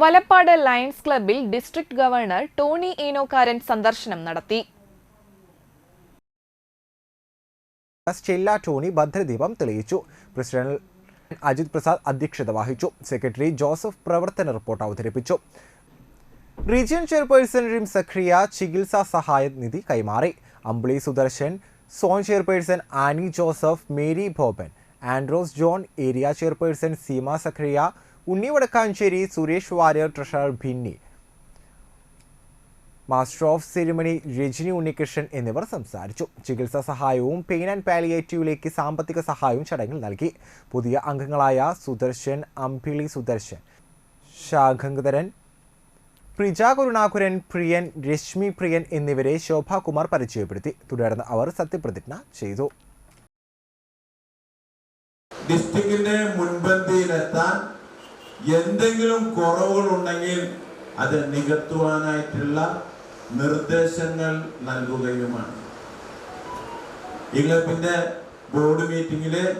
Valappad lions ക്ലബിൽ district governor Tony Enokkaran സന്ദർശനം നടത്തി. ടോണി ഭദ്രദീപം തെളിയിച്ചു. പ്രസിഡന്റ് അജിത് പ്രസാദ് അധ്യക്ഷത വഹിച്ചു. സെക്രട്ടറി ജോസഫ് പ്രവർത്തന റിപ്പോർട്ട് അവതരിപ്പിച്ചു. റീജിയൻ ചെയർപേഴ്സൺ റിം സഖ്രിയ ചികിത്സാ സഹായ നിധി കൈമാറി. Ambili Sudarshan zone chairperson Annie Joseph Mary Bhoban Andrews John area chairperson Seema Zakariya Unni Vadakkanchery Suresh Warrier treasurer Binni. Master of ceremony Rajani Unnikrishnan എന്നിവർ സംസാരിച്ചു. ചികിത്സാ സഹായവും പെയിൻ ആൻഡ് പാലിയേറ്റീവിലേക്ക് സാമ്പത്തിക സഹായവും ചടങ്ങിൽ നൽകി. പുതിയ അംഗങ്ങളായ സുദർശൻ അമ്പിളി സുദർശൻ ശാഖങ്കരൻ പ്രിജ കരുണാകുരൻ പ്രിയൻ രശ്മി പ്രിയൻ എന്നിവരെ ശോഭാകുമാർ പരിചയപ്പെടുത്തി. തുടർന്ന് അവർ സത്യപ്രതിജ്ഞ ചെയ്തു. ഡിസ്ട്രിക്റ്റിന്റെ മുൻപന്തിയിലെത്താൻ എന്തെങ്കിലും കുറവുകൾ ഉണ്ടെങ്കിൽ അത് നികത്തുവാനായിട്ടുള്ള നിർദ്ദേശങ്ങൾ നൽകുകയുമാണ്. ഈ ബോർഡ് മീറ്റിംഗിൽ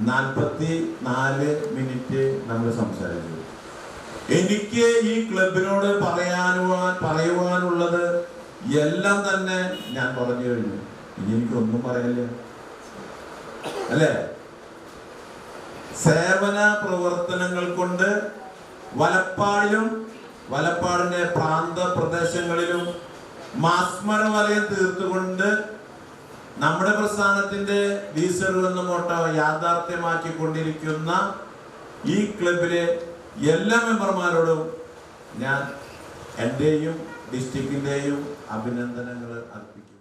നാൽപ്പത്തി നാല് മിനിറ്റ് നമ്മൾ സംസാരിച്ചു. എനിക്ക് ഈ ക്ലബിനോട് പറയാനുവാൻ പറയുവാനുള്ളത് എല്ലാം തന്നെ ഞാൻ പറഞ്ഞു കഴിഞ്ഞു. ഇനി എനിക്കൊന്നും പറയല്ലേ? അല്ലേ? സേവന പ്രവർത്തനങ്ങൾ കൊണ്ട് വലപ്പാടിലും വലപ്പാടിന്റെ പ്രാന്ത പ്രദേശങ്ങളിലും മാസ്മര വലയം തീർത്തുകൊണ്ട് നമ്മുടെ പ്രസ്ഥാനത്തിന്റെ ഡീസൽ എന്ന മോട്ടോ യാഥാർത്ഥ്യമാക്കിക്കൊണ്ടിരിക്കുന്ന ഈ ക്ലബിലെ എല്ലാ മെമ്പർമാരോടും ഞാൻ എന്റെയും ഡിസ്ട്രിക്റ്റിന്റെയും അഭിനന്ദനങ്ങൾ അർപ്പിക്കുന്നു.